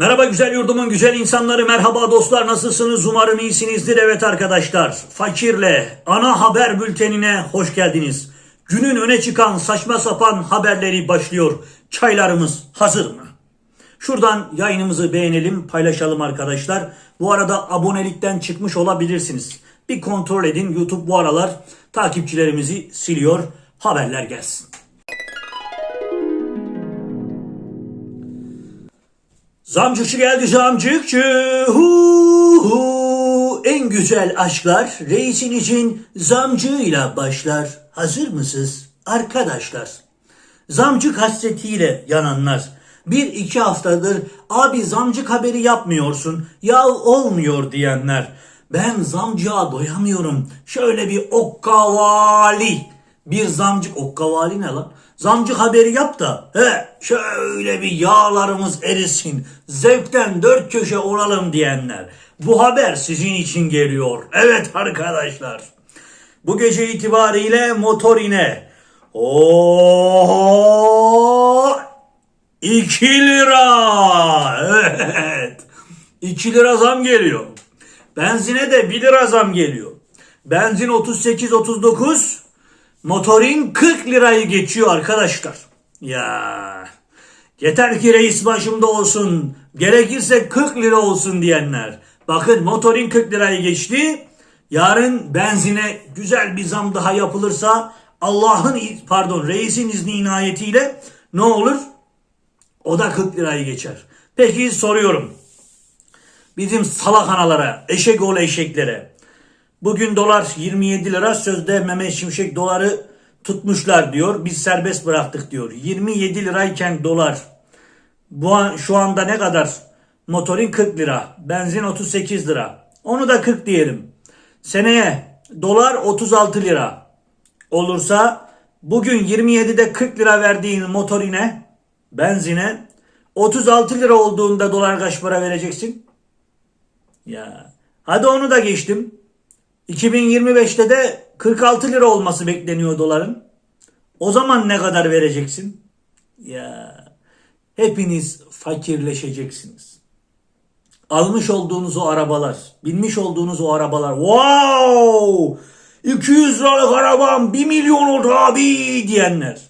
Merhaba güzel yurdumun güzel insanları, merhaba dostlar nasılsınız? Umarım iyisinizdir. Evet arkadaşlar, Fakir'le ana haber bültenine hoş geldiniz. Günün öne çıkan saçma sapan haberleri başlıyor. Çaylarımız hazır mı? Şuradan yayınımızı beğenelim, paylaşalım arkadaşlar. Bu arada abonelikten çıkmış olabilirsiniz. Bir kontrol edin. YouTube bu aralar takipçilerimizi siliyor. Haberler gelsin. Zamcıkçı geldi zamcıkçı. Hu hu. En güzel aşklar reisin için zamcıyla başlar. Hazır mısınız arkadaşlar? Zamcık hasretiyle yananlar. Bir iki haftadır abi zamcık haberi yapmıyorsun. Ya olmuyor diyenler. Ben zamcığa doyamıyorum. Şöyle bir okkavali. Bir zamcık okkavali ne lan? Zamcık haberi yap da he şöyle bir yağlarımız erisin. Zevkten dört köşe olalım diyenler. Bu haber sizin için geliyor. Evet arkadaşlar. Bu gece itibariyle motorine o 2 lira. Evet. 2 lira zam geliyor. Benzine de 1 lira zam geliyor. Benzin 38-39, motorin 40 lirayı geçiyor arkadaşlar. Ya yeter ki reis başımda olsun, gerekirse 40 lira olsun diyenler. Bakın motorin 40 lirayı geçti. Yarın benzine güzel bir zam daha yapılırsa Allah'ın pardon reisin izni inayetiyle ne olur? O da 40 lirayı geçer. Peki soruyorum. Bizim salak analara, eşek oğlu eşeklere. Bugün dolar 27 lira sözde Mehmet Şimşek doları tutmuşlar diyor. Biz serbest bıraktık diyor. 27 lirayken dolar bu an, şu anda ne kadar? Motorin 40 lira. Benzin 38 lira. Onu da 40 diyelim. Seneye dolar 36 lira olursa bugün 27'de 40 lira verdiğin motorine benzine 36 lira olduğunda dolar kaç para vereceksin? Ya hadi onu da geçtim. 2025'te de 46 lira olması bekleniyor doların. O zaman ne kadar vereceksin? Ya hepiniz fakirleşeceksiniz. Almış olduğunuz o arabalar, binmiş olduğunuz o arabalar. Wow! 200 liralık arabam 1 milyon oldu abi diyenler.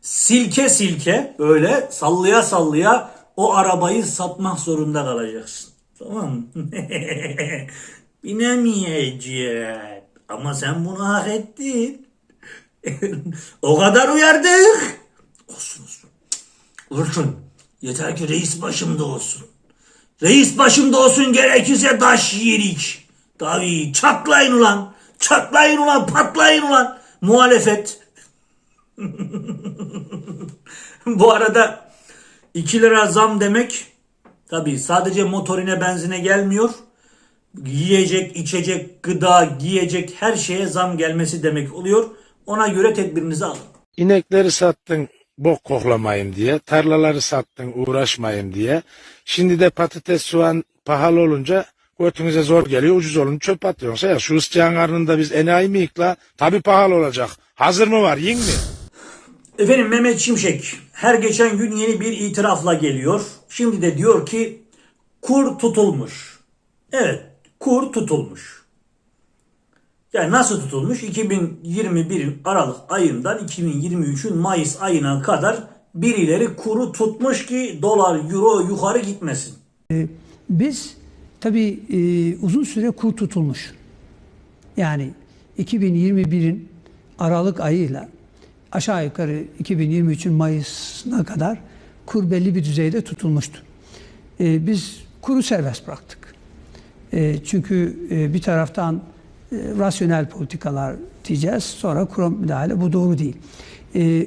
Silke silke öyle sallaya sallaya o arabayı satmak zorunda kalacaksın. Tamam mı? Binemeyeceğim. Ama sen bunu hak ettin. o kadar uyardık. Olsun olsun. Olsun. Yeter ki reis başımda olsun. Reis başımda olsun gerekirse taş yiyirik. Tabii çatlayın ulan. Çatlayın ulan patlayın ulan. Muhalefet. Bu arada 2 lira zam demek tabii sadece motorine benzine gelmiyor. Yiyecek, içecek, gıda, giyecek her şeye zam gelmesi demek oluyor. Ona göre tedbirinizi alın. İnekleri sattın bok koklamayayım diye, tarlaları sattın uğraşmayayım diye. Şimdi de patates, soğan pahalı olunca götünüze zor geliyor, ucuz olunca çöp atıyorsun. Ya şu ısçağın karnında biz enayi miyik la? Tabii pahalı olacak. Hazır mı var, yiyin mi? Efendim Mehmet Şimşek her geçen gün yeni bir itirafla geliyor. Şimdi de diyor ki kur tutulmuş. Evet kur tutulmuş. Yani nasıl tutulmuş? 2021 Aralık ayından 2023'ün Mayıs ayına kadar birileri kuru tutmuş ki dolar, euro yukarı gitmesin. Biz tabii e, uzun süre kur tutulmuş. Yani 2021'in Aralık ayıyla aşağı yukarı 2023'ün Mayıs'ına kadar kur belli bir düzeyde tutulmuştu. E, biz kuru serbest bıraktık. E, çünkü e, bir taraftan e, rasyonel politikalar diyeceğiz, sonra kura müdahale bu doğru değil. E,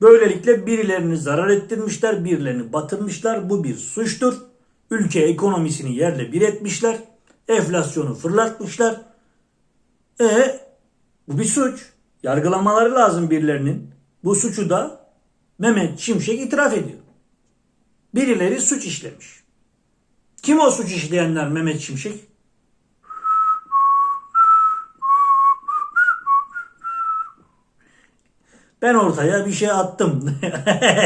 Böylelikle birilerini zarar ettirmişler, birilerini batırmışlar. Bu bir suçtur. Ülke ekonomisini yerle bir etmişler. Enflasyonu fırlatmışlar. E bu bir suç. Yargılamaları lazım birilerinin. Bu suçu da Mehmet Şimşek itiraf ediyor. Birileri suç işlemiş. Kim o suç işleyenler Mehmet Şimşek? Ben ortaya bir şey attım.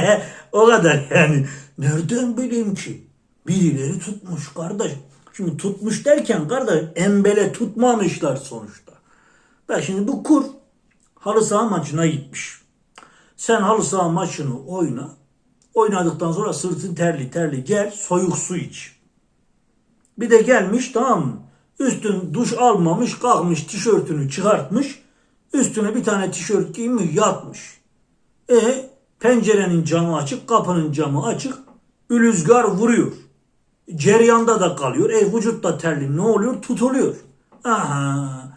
o kadar yani. Nereden bileyim ki? Birileri tutmuş kardeş. Şimdi tutmuş derken kardeş embele tutmamışlar sonuçta. Ben şimdi bu kur halı saha maçına gitmiş. Sen halı saha maçını oyna. Oynadıktan sonra sırtın terli terli gel soyuk su iç. Bir de gelmiş tamam? Üstün duş almamış kalkmış tişörtünü çıkartmış. Üstüne bir tane tişört giymiş yatmış. E pencerenin camı açık kapının camı açık. Ülüzgar vuruyor. Ceryanda da kalıyor. E vücut da terli ne oluyor? Tutuluyor. Aha.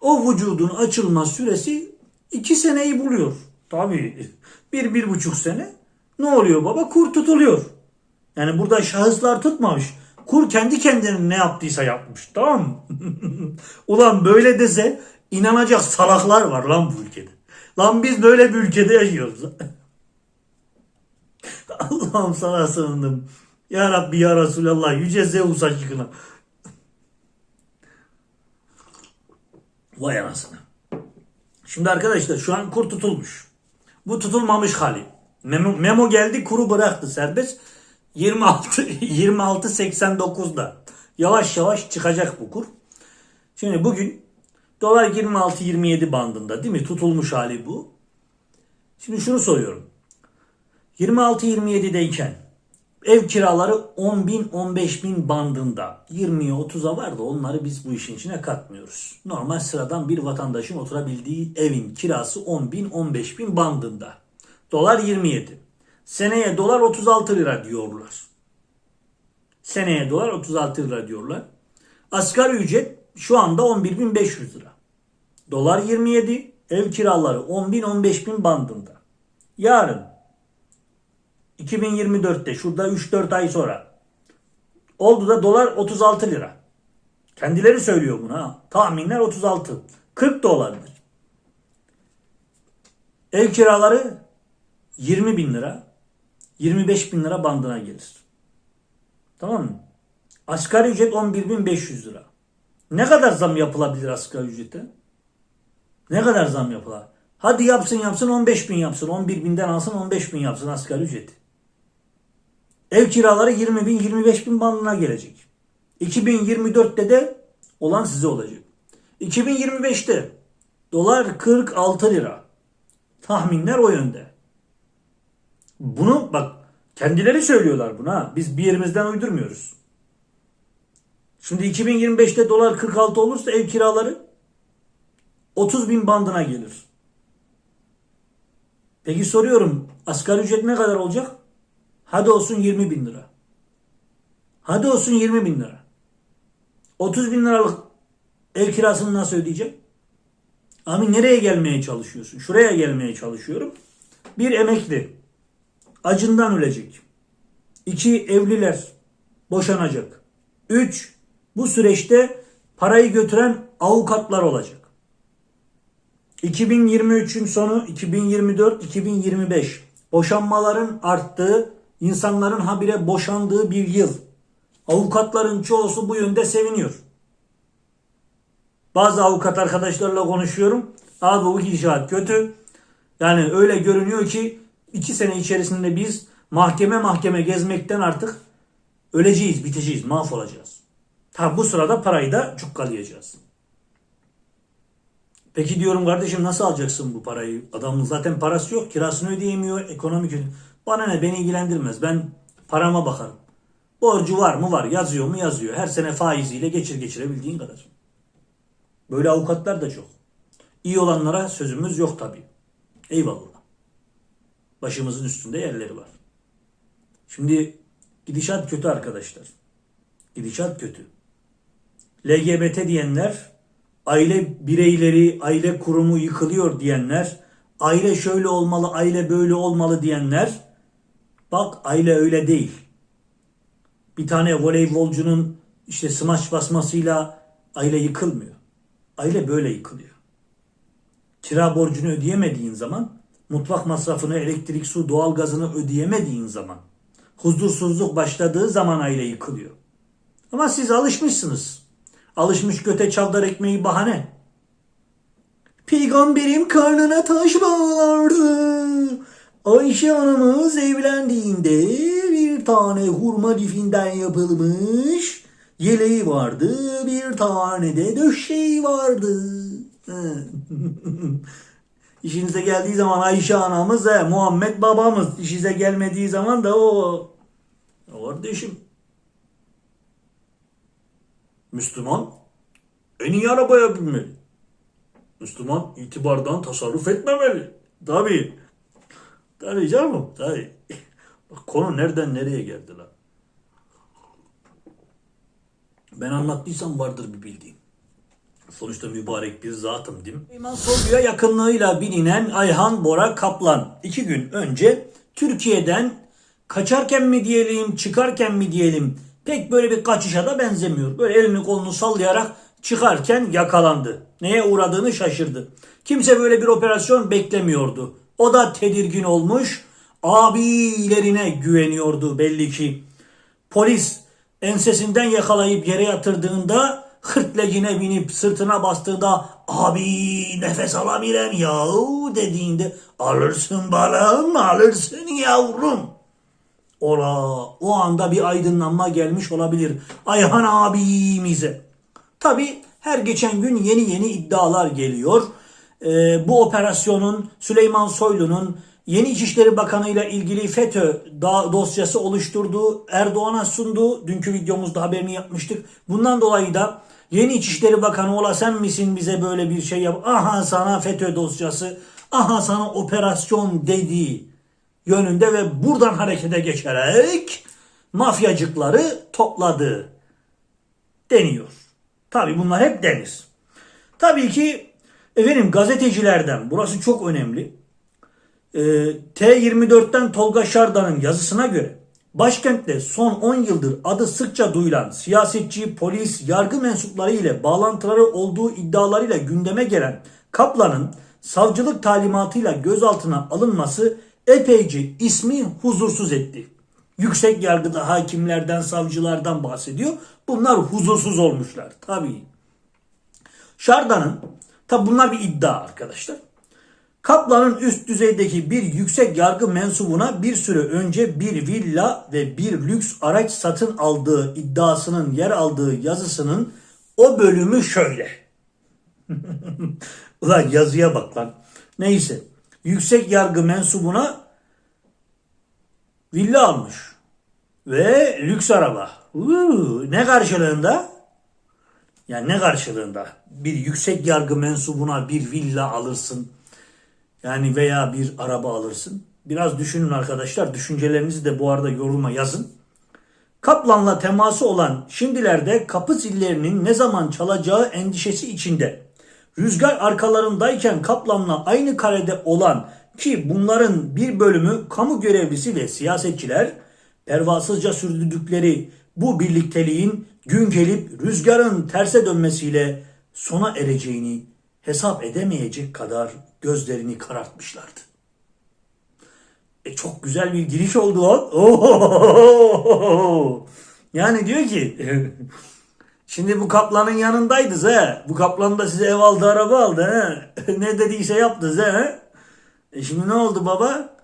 O vücudun açılma süresi iki seneyi buluyor. Tabii. Bir, bir buçuk sene. Ne oluyor baba? Kur tutuluyor. Yani burada şahıslar tutmamış. Kur kendi kendine ne yaptıysa yapmış. Tamam mı? Ulan böyle dese inanacak salaklar var lan bu ülkede. Lan biz böyle bir ülkede yaşıyoruz. Allah'ım sana sığındım. Ya Rabbi ya Resulallah yüce Zeus aşkına. Vay anasını. Şimdi arkadaşlar şu an kur tutulmuş. Bu tutulmamış hali. Memo, memo geldi kuru bıraktı serbest. 26 26 89'da. Yavaş yavaş çıkacak bu kur. Şimdi bugün dolar 26 27 bandında değil mi? Tutulmuş hali bu. Şimdi şunu soruyorum. 26 27'deyken ev kiraları 10 bin 15 bin bandında. 20'ye 30'a var da onları biz bu işin içine katmıyoruz. Normal sıradan bir vatandaşın oturabildiği evin kirası 10 bin 15 bin bandında. Dolar 27. Seneye dolar 36 lira diyorlar. Seneye dolar 36 lira diyorlar. Asgari ücret şu anda 11.500 lira. Dolar 27, ev kiraları 10.000-15.000 bin bandında. Yarın 2024'te şurada 3-4 ay sonra oldu da dolar 36 lira. Kendileri söylüyor bunu ha. Tahminler 36. 40 da olabilir. Ev kiraları 20 bin lira, 25 bin lira bandına gelir. Tamam mı? Asgari ücret 11.500 lira. Ne kadar zam yapılabilir asgari ücrete? Ne kadar zam yapılır? Hadi yapsın yapsın 15 bin yapsın. 11 binden alsın 15 bin yapsın asgari ücret. Ev kiraları 20 bin 25 bin bandına gelecek. 2024'te de olan size olacak. 2025'te dolar 46 lira. Tahminler o yönde. Bunu bak kendileri söylüyorlar buna. Biz bir yerimizden uydurmuyoruz. Şimdi 2025'te dolar 46 olursa ev kiraları 30 bin bandına gelir. Peki soruyorum asgari ücret ne kadar olacak? Hadi olsun 20 bin lira. Hadi olsun 20 bin lira. 30 bin liralık ev kirasını nasıl ödeyecek? Abi nereye gelmeye çalışıyorsun? Şuraya gelmeye çalışıyorum. Bir emekli acından ölecek. İki evliler boşanacak. Üç bu süreçte parayı götüren avukatlar olacak. 2023'ün sonu 2024-2025 boşanmaların arttığı, insanların habire boşandığı bir yıl. Avukatların çoğusu bu yönde seviniyor. Bazı avukat arkadaşlarla konuşuyorum. Abi bu gidişat kötü. Yani öyle görünüyor ki iki sene içerisinde biz mahkeme mahkeme gezmekten artık öleceğiz, biteceğiz, mahvolacağız. Ha bu sırada parayı da cukkalayacağız. Peki diyorum kardeşim nasıl alacaksın bu parayı? Adamın zaten parası yok, kirasını ödeyemiyor, ekonomik Bana ne beni ilgilendirmez. Ben parama bakarım. Borcu var mı var, yazıyor mu yazıyor. Her sene faiziyle geçir geçirebildiğin kadar. Böyle avukatlar da çok. İyi olanlara sözümüz yok tabii. Eyvallah. Başımızın üstünde yerleri var. Şimdi gidişat kötü arkadaşlar. Gidişat kötü. LGBT diyenler, aile bireyleri, aile kurumu yıkılıyor diyenler, aile şöyle olmalı, aile böyle olmalı diyenler, bak aile öyle değil. Bir tane voleybolcunun işte smaç basmasıyla aile yıkılmıyor. Aile böyle yıkılıyor. Kira borcunu ödeyemediğin zaman, mutfak masrafını, elektrik, su, doğalgazını ödeyemediğin zaman, huzursuzluk başladığı zaman aile yıkılıyor. Ama siz alışmışsınız. Alışmış göte çavdar ekmeği bahane. Peygamberim karnına taş bağlardı. Ayşe anamız evlendiğinde bir tane hurma lifinden yapılmış yeleği vardı. Bir tane de döşeği vardı. İşinize geldiği zaman Ayşe anamız he, Muhammed babamız. İşinize gelmediği zaman da o. Kardeşim. Müslüman en iyi arabaya binmeli. Müslüman itibardan tasarruf etmemeli. Tabii. Tabii canım. Tabii. Konu nereden nereye geldi lan. Ben anlattıysam vardır bir bildiğim. Sonuçta mübarek bir zatım değil mi? İman Soylu'ya yakınlığıyla bilinen Ayhan Bora Kaplan iki gün önce Türkiye'den kaçarken mi diyelim, çıkarken mi diyelim pek böyle bir kaçışa da benzemiyor. Böyle elini kolunu sallayarak çıkarken yakalandı. Neye uğradığını şaşırdı. Kimse böyle bir operasyon beklemiyordu. O da tedirgin olmuş, abilerine güveniyordu belli ki. Polis ensesinden yakalayıp yere yatırdığında hırtlegine binip sırtına bastığında abi nefes alabilem yahu dediğinde alırsın balım alırsın yavrum. Ola o anda bir aydınlanma gelmiş olabilir Ayhan abimize. Tabi her geçen gün yeni yeni iddialar geliyor. Ee, bu operasyonun Süleyman Soylu'nun Yeni İçişleri Bakanı ile ilgili FETÖ dosyası oluşturduğu Erdoğan'a sunduğu dünkü videomuzda haberini yapmıştık. Bundan dolayı da yeni İçişleri Bakanı ola sen misin bize böyle bir şey yap. Aha sana FETÖ dosyası, aha sana operasyon dediği yönünde ve buradan harekete geçerek mafyacıkları topladı deniyor. Tabi bunlar hep deniz. Tabii ki efendim gazetecilerden burası çok önemli. Ee, T24'ten Tolga Şardan'ın yazısına göre başkentte son 10 yıldır adı sıkça duyulan siyasetçi, polis, yargı mensupları ile bağlantıları olduğu iddialarıyla gündeme gelen Kaplan'ın savcılık talimatıyla gözaltına alınması epeyce ismi huzursuz etti. Yüksek yargıda hakimlerden, savcılardan bahsediyor. Bunlar huzursuz olmuşlar. Tabii. Şardan'ın, tabi bunlar bir iddia arkadaşlar. Kaplan'ın üst düzeydeki bir yüksek yargı mensubuna bir süre önce bir villa ve bir lüks araç satın aldığı iddiasının yer aldığı yazısının o bölümü şöyle. Ulan yazıya bak lan. Neyse. Yüksek yargı mensubuna villa almış. Ve lüks araba. Uuu, ne karşılığında? Yani ne karşılığında? Bir yüksek yargı mensubuna bir villa alırsın. Yani veya bir araba alırsın. Biraz düşünün arkadaşlar. Düşüncelerinizi de bu arada yoruma yazın. Kaplan'la teması olan şimdilerde kapı zillerinin ne zaman çalacağı endişesi içinde. Rüzgar arkalarındayken Kaplan'la aynı karede olan ki bunların bir bölümü kamu görevlisi ve siyasetçiler pervasızca sürdürdükleri bu birlikteliğin gün gelip rüzgarın terse dönmesiyle sona ereceğini hesap edemeyecek kadar gözlerini karartmışlardı. E çok güzel bir giriş oldu o. Yani diyor ki şimdi bu kaplanın yanındaydınız he. Bu kaplan da size ev aldı araba aldı he. ne dediyse yaptınız he. E şimdi ne oldu baba?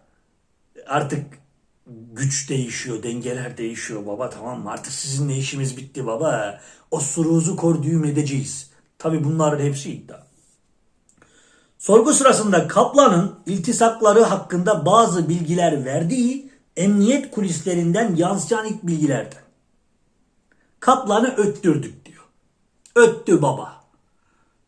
Artık güç değişiyor, dengeler değişiyor baba tamam mı? Artık sizinle işimiz bitti baba. O suruzu kor düğüm edeceğiz. Tabi bunların hepsi iddia. Sorgu sırasında Kaplan'ın iltisakları hakkında bazı bilgiler verdiği emniyet kulislerinden yansıyan ilk bilgilerden. Kaplan'ı öttürdük diyor. Öttü baba.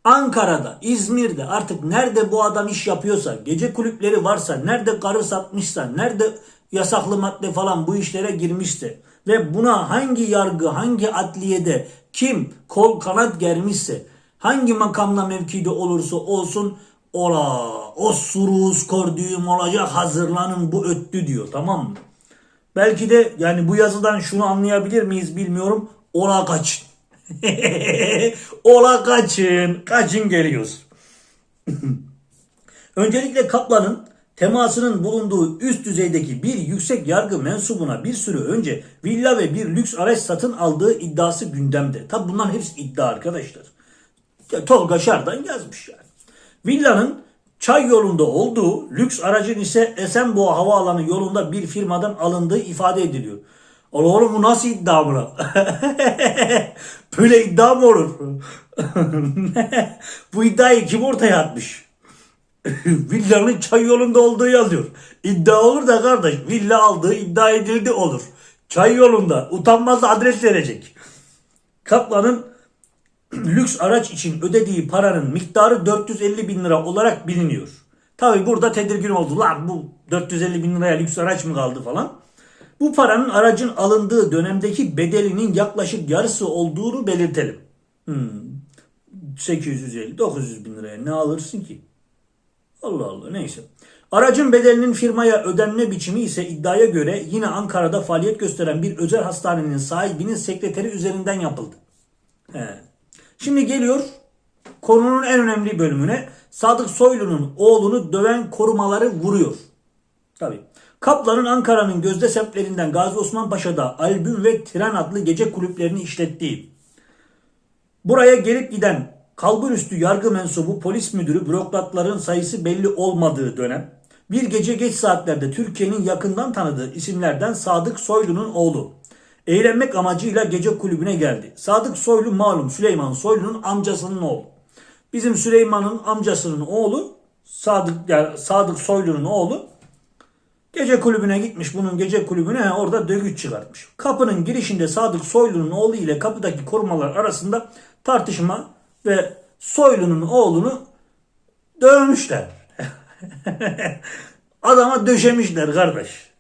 Ankara'da, İzmir'de artık nerede bu adam iş yapıyorsa, gece kulüpleri varsa, nerede karı satmışsa, nerede yasaklı madde falan bu işlere girmişse ve buna hangi yargı, hangi adliyede kim kol kanat germişse, hangi makamla mevkide olursa olsun ola o suruz kordüğüm olacak hazırlanın bu öttü diyor tamam mı? Belki de yani bu yazıdan şunu anlayabilir miyiz bilmiyorum. Ola kaçın. Ola kaçın. Kaçın geliyoruz. Öncelikle Kaplan'ın temasının bulunduğu üst düzeydeki bir yüksek yargı mensubuna bir süre önce villa ve bir lüks araç satın aldığı iddiası gündemde. Tabi bunların hepsi iddia arkadaşlar. Tolga Şardan yazmış yani. Villanın Çay yolunda olduğu, lüks aracın ise Esenboğa Havaalanı yolunda bir firmadan alındığı ifade ediliyor. Oğlum bu nasıl iddia mı? Böyle iddia mı olur? bu iddiayı kim ortaya atmış? Villanın çay yolunda olduğu yazıyor. İddia olur da kardeş villa aldığı iddia edildi olur. Çay yolunda utanmaz adres verecek. Kaplan'ın lüks araç için ödediği paranın miktarı 450 bin lira olarak biliniyor. Tabi burada tedirgin oldu. Lan bu 450 bin liraya lüks araç mı kaldı falan. Bu paranın aracın alındığı dönemdeki bedelinin yaklaşık yarısı olduğunu belirtelim. Hmm. 850-900 bin liraya ne alırsın ki? Allah Allah neyse. Aracın bedelinin firmaya ödenme biçimi ise iddiaya göre yine Ankara'da faaliyet gösteren bir özel hastanenin sahibinin sekreteri üzerinden yapıldı. He. Şimdi geliyor konunun en önemli bölümüne. Sadık Soylu'nun oğlunu döven korumaları vuruyor. Tabii. Kaplan'ın Ankara'nın gözde semtlerinden Gazi Osman Paşa'da Albüm ve Tren adlı gece kulüplerini işlettiği, buraya gelip giden kalburüstü yargı mensubu polis müdürü bürokratların sayısı belli olmadığı dönem, bir gece geç saatlerde Türkiye'nin yakından tanıdığı isimlerden Sadık Soylu'nun oğlu, eğlenmek amacıyla gece kulübüne geldi. Sadık Soylu malum Süleyman Soylu'nun amcasının oğlu. Bizim Süleyman'ın amcasının oğlu Sadık yani Sadık Soylu'nun oğlu Gece kulübüne gitmiş bunun gece kulübüne orada dövüş çıkartmış. Kapının girişinde Sadık Soylu'nun oğlu ile kapıdaki korumalar arasında tartışma ve Soylu'nun oğlunu dövmüşler. Adama döşemişler kardeş.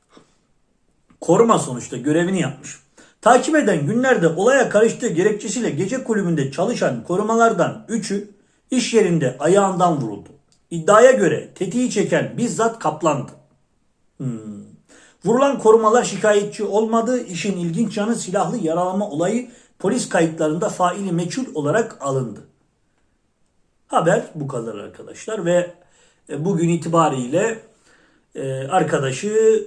Koruma sonuçta görevini yapmış. Takip eden günlerde olaya karıştığı gerekçesiyle gece kulübünde çalışan korumalardan 3'ü iş yerinde ayağından vuruldu. İddiaya göre tetiği çeken bizzat Kaplan'dı. Vurulan korumalar şikayetçi olmadığı işin ilginç yanı silahlı yaralama olayı polis kayıtlarında faili meçhul olarak alındı. Haber bu kadar arkadaşlar ve e, bugün itibariyle e, arkadaşı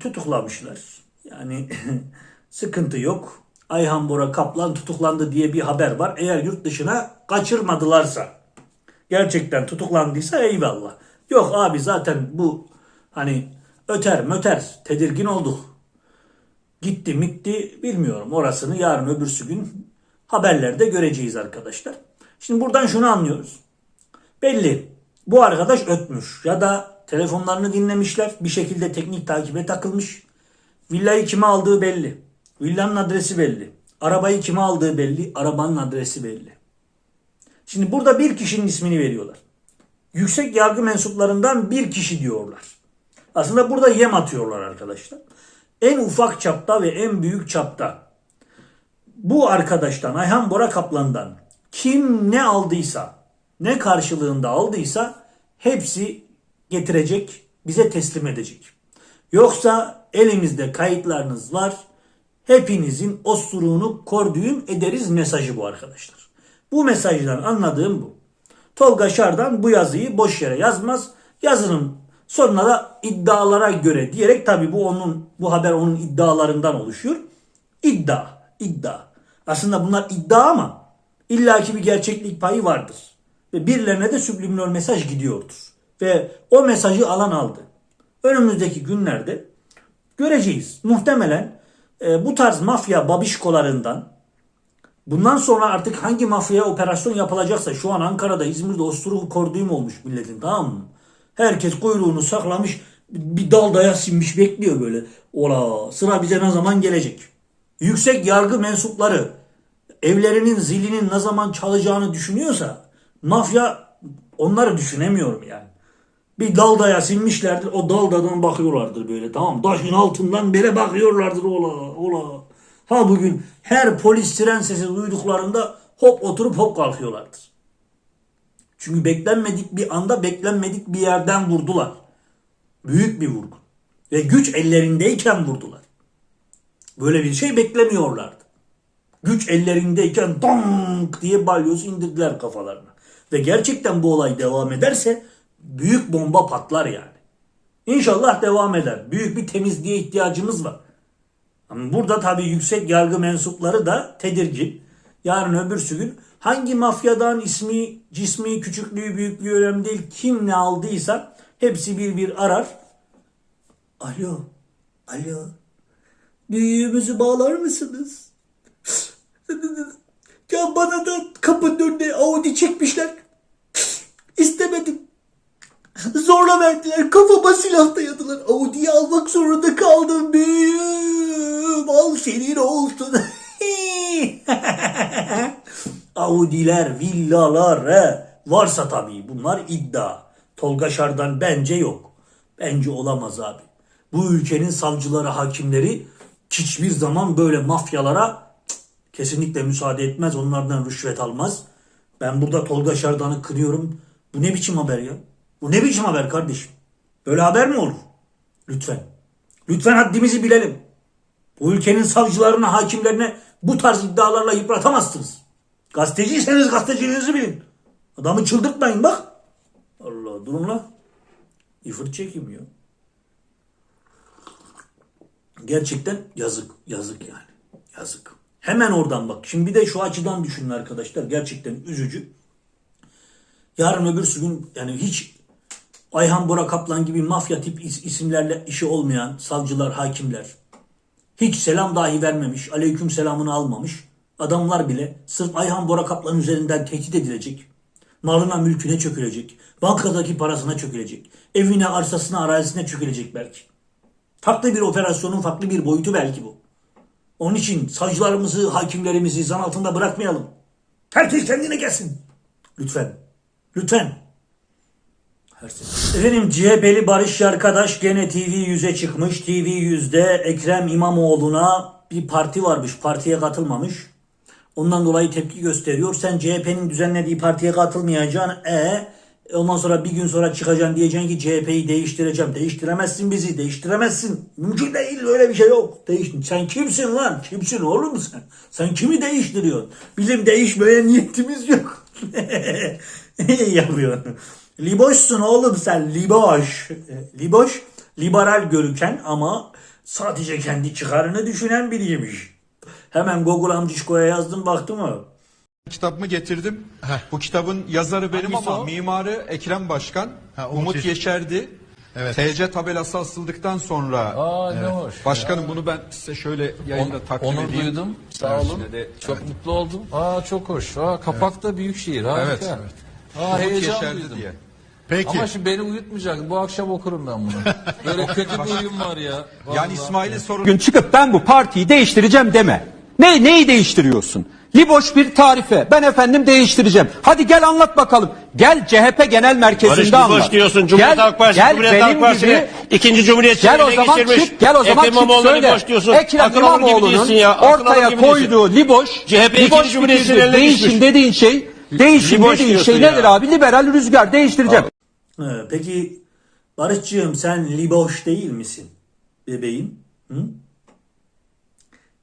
tutuklamışlar. Yani sıkıntı yok. Ayhan Bora Kaplan tutuklandı diye bir haber var. Eğer yurt dışına kaçırmadılarsa gerçekten tutuklandıysa eyvallah. Yok abi zaten bu hani öter möter tedirgin olduk. Gitti mitti bilmiyorum orasını yarın öbürsü gün haberlerde göreceğiz arkadaşlar. Şimdi buradan şunu anlıyoruz. Belli bu arkadaş ötmüş ya da telefonlarını dinlemişler bir şekilde teknik takibe takılmış. Villayı kime aldığı belli. Villanın adresi belli. Arabayı kime aldığı belli. Arabanın adresi belli. Şimdi burada bir kişinin ismini veriyorlar. Yüksek yargı mensuplarından bir kişi diyorlar. Aslında burada yem atıyorlar arkadaşlar. En ufak çapta ve en büyük çapta bu arkadaştan Ayhan Bora Kaplan'dan kim ne aldıysa ne karşılığında aldıysa hepsi getirecek bize teslim edecek. Yoksa elimizde kayıtlarınız var. Hepinizin osuruğunu kordüğüm ederiz mesajı bu arkadaşlar. Bu mesajdan anladığım bu. Tolga Şardan bu yazıyı boş yere yazmaz. Yazının sonuna da iddialara göre diyerek tabi bu onun bu haber onun iddialarından oluşuyor. İddia, iddia. Aslında bunlar iddia ama illaki bir gerçeklik payı vardır. Ve birilerine de subliminal mesaj gidiyordur. Ve o mesajı alan aldı. Önümüzdeki günlerde göreceğiz. Muhtemelen e, bu tarz mafya babişkolarından bundan sonra artık hangi mafyaya operasyon yapılacaksa şu an Ankara'da İzmir'de osturuk korduyum olmuş milletin tamam mı? Herkes kuyruğunu saklamış bir dal daya sinmiş bekliyor böyle. Ola sıra bize ne zaman gelecek? Yüksek yargı mensupları evlerinin zilinin ne zaman çalacağını düşünüyorsa mafya onları düşünemiyorum yani. Bir daldaya sinmişlerdir. O daldadan bakıyorlardır böyle tamam. Taşın altından bere bakıyorlardır ola ola. Ha bugün her polis siren sesi duyduklarında hop oturup hop kalkıyorlardır. Çünkü beklenmedik bir anda beklenmedik bir yerden vurdular. Büyük bir vurgu. Ve güç ellerindeyken vurdular. Böyle bir şey beklemiyorlardı. Güç ellerindeyken donk diye balyozu indirdiler kafalarına. Ve gerçekten bu olay devam ederse büyük bomba patlar yani. İnşallah devam eder. Büyük bir temizliğe ihtiyacımız var. Ama burada tabii yüksek yargı mensupları da tedirgin. yarın öbürsü gün hangi mafyadan ismi, cismi, küçüklüğü, büyüklüğü önemli değil. Kim ne aldıysa hepsi bir bir arar. Alo, alo. Büyüğümüzü bağlar mısınız? Ya bana da kapının önüne Audi çekmişler. İstemedim. Zorla verdiler. Kafama silah dayadılar. Audi'yi almak zorunda kaldım. Büyüğüm al senin olsun. Audi'ler, villalar he. Varsa tabii bunlar iddia. Tolga Şardan bence yok. Bence olamaz abi. Bu ülkenin savcıları, hakimleri hiçbir zaman böyle mafyalara kesinlikle müsaade etmez. Onlardan rüşvet almaz. Ben burada Tolga Şardan'ı kınıyorum. Bu ne biçim haber ya? Bu ne biçim haber kardeşim? Böyle haber mi olur? Lütfen. Lütfen haddimizi bilelim. Bu ülkenin savcılarına, hakimlerine bu tarz iddialarla yıpratamazsınız. Gazeteciyseniz gazeteciliğinizi bilin. Adamı çıldırtmayın bak. Allah durun la. İfır çekim ya. Gerçekten yazık. Yazık yani. Yazık. Hemen oradan bak. Şimdi bir de şu açıdan düşünün arkadaşlar. Gerçekten üzücü. Yarın öbürsü gün yani hiç Ayhan Bora Kaplan gibi mafya tip is- isimlerle işi olmayan savcılar, hakimler hiç selam dahi vermemiş, aleyküm selamını almamış adamlar bile sırf Ayhan Bora Kaplan üzerinden tehdit edilecek. Malına mülküne çökülecek. Bankadaki parasına çökülecek. Evine, arsasına, arazisine çökülecek belki. Farklı bir operasyonun farklı bir boyutu belki bu. Onun için savcılarımızı, hakimlerimizi zan altında bırakmayalım. Herkes kendine gelsin. Lütfen. Lütfen. Efendim CHP'li Barış Yarkadaş gene TV 100'e çıkmış. TV 100'de Ekrem İmamoğlu'na bir parti varmış. Partiye katılmamış. Ondan dolayı tepki gösteriyor. Sen CHP'nin düzenlediği partiye katılmayacaksın. E ondan sonra bir gün sonra çıkacaksın diyeceksin ki CHP'yi değiştireceğim. Değiştiremezsin bizi. Değiştiremezsin. Mümkün değil. Öyle bir şey yok. Değiş sen kimsin lan? Kimsin oğlum sen? Sen kimi değiştiriyorsun? Bizim değişmeye niyetimiz yok. Yapıyor. Liboşsun oğlum sen. Liboş. Liboş liberal görüken ama sadece kendi çıkarını düşünen biriymiş. Hemen Google amcişkoya yazdım baktı mı? Kitabımı getirdim. Bu kitabın yazarı benim Hangisi ama o? mimarı Ekrem Başkan. Ha, Umut Umut, Yeşer- Yeşerdi. Evet. TC tabelası asıldıktan sonra Aa ne hoş. başkanım bunu ben size şöyle yayında takdim Onu edeyim. duydum. Sağ olun. De- Çok mutlu oldum. Aa çok hoş. Aa kapakta büyük şiir. Harika. Evet, evet. Aa Umut heyecan Yeşerdi duydum. diye. Peki. Ama şimdi beni uyutmayacak. Bu akşam okurum ben bunu. Böyle kötü bir uyum var ya. Vallahi. Yani İsmail'in sorunu gün çıkıp ben bu partiyi değiştireceğim deme. Ne neyi değiştiriyorsun? Liboş bir tarife. Ben efendim değiştireceğim. Hadi gel anlat bakalım. Gel CHP genel merkezinde Barış anlat. Liboş diyorsun. Cumhuriyet gel, Halk Partisi, gel Cumhuriyet Halk Partisi'ni ikinci Cumhuriyetçi Gel o zaman geçirmiş. çık, gel o zaman Ekrem söyle. Liboş diyorsun. Ekrem Akıl İmamoğlu'nun değilsin ya. Ortaya koyduğu Liboş, CHP Liboş ikinci Cumhuriyetçi fikirdir. eline Değişim geçmiş. dediğin şey, değişim Liboş dediğin şey ya. nedir abi? Liberal rüzgar değiştireceğim. Ee, peki Barış'cığım sen liboş değil misin bebeğim? Hı?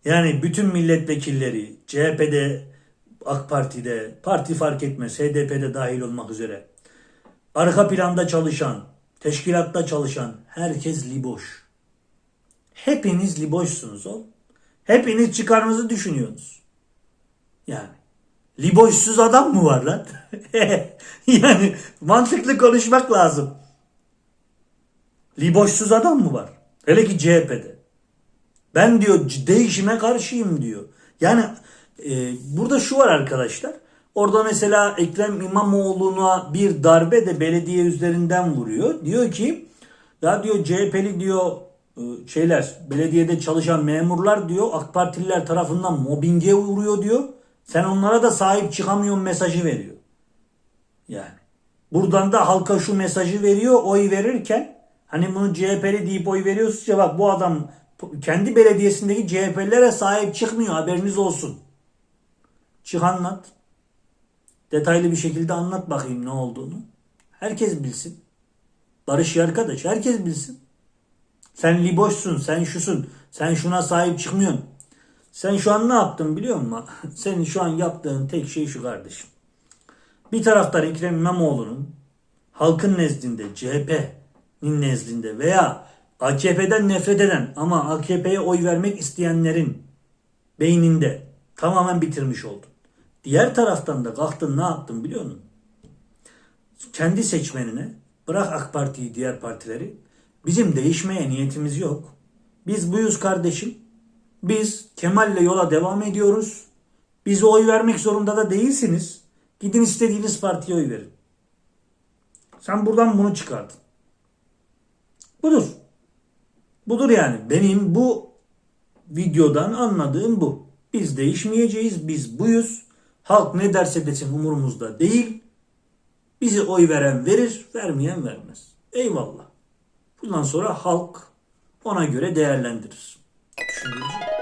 Yani bütün milletvekilleri CHP'de, AK Parti'de, parti fark etmez HDP'de dahil olmak üzere arka planda çalışan, teşkilatta çalışan herkes liboş. Hepiniz liboşsunuz oğlum. Hepiniz çıkarınızı düşünüyorsunuz. Yani. Liboşsuz adam mı var lan? yani mantıklı konuşmak lazım. Liboşsuz adam mı var? Hele ki CHP'de. Ben diyor değişime karşıyım diyor. Yani e, burada şu var arkadaşlar. Orada mesela Ekrem İmamoğlu'na bir darbe de belediye üzerinden vuruyor. Diyor ki ya diyor CHP'li diyor e, şeyler belediyede çalışan memurlar diyor AK Partililer tarafından mobbinge uğruyor diyor. Sen onlara da sahip çıkamıyorsun mesajı veriyor. Yani. Buradan da halka şu mesajı veriyor oy verirken hani bunu CHP'li deyip oy veriyorsunuz ya bak bu adam kendi belediyesindeki CHP'lilere sahip çıkmıyor haberiniz olsun. Çık anlat. Detaylı bir şekilde anlat bakayım ne olduğunu. Herkes bilsin. Barış arkadaş herkes bilsin. Sen liboşsun, sen şusun, sen şuna sahip çıkmıyorsun. Sen şu an ne yaptın biliyor musun? Senin şu an yaptığın tek şey şu kardeşim. Bir taraftan Ekrem İmamoğlu'nun halkın nezdinde, CHP'nin nezdinde veya AKP'den nefret eden ama AKP'ye oy vermek isteyenlerin beyninde tamamen bitirmiş oldun. Diğer taraftan da kalktın ne yaptın biliyor musun? Kendi seçmenine bırak AK Parti'yi diğer partileri bizim değişmeye niyetimiz yok. Biz buyuz kardeşim. Biz Kemal'le yola devam ediyoruz. Bize oy vermek zorunda da değilsiniz. Gidin istediğiniz partiye oy verin. Sen buradan bunu çıkardın. Budur. Budur yani. Benim bu videodan anladığım bu. Biz değişmeyeceğiz. Biz buyuz. Halk ne derse desin umurumuzda değil. Bizi oy veren verir, vermeyen vermez. Eyvallah. Bundan sonra halk ona göre değerlendirir. Gibi.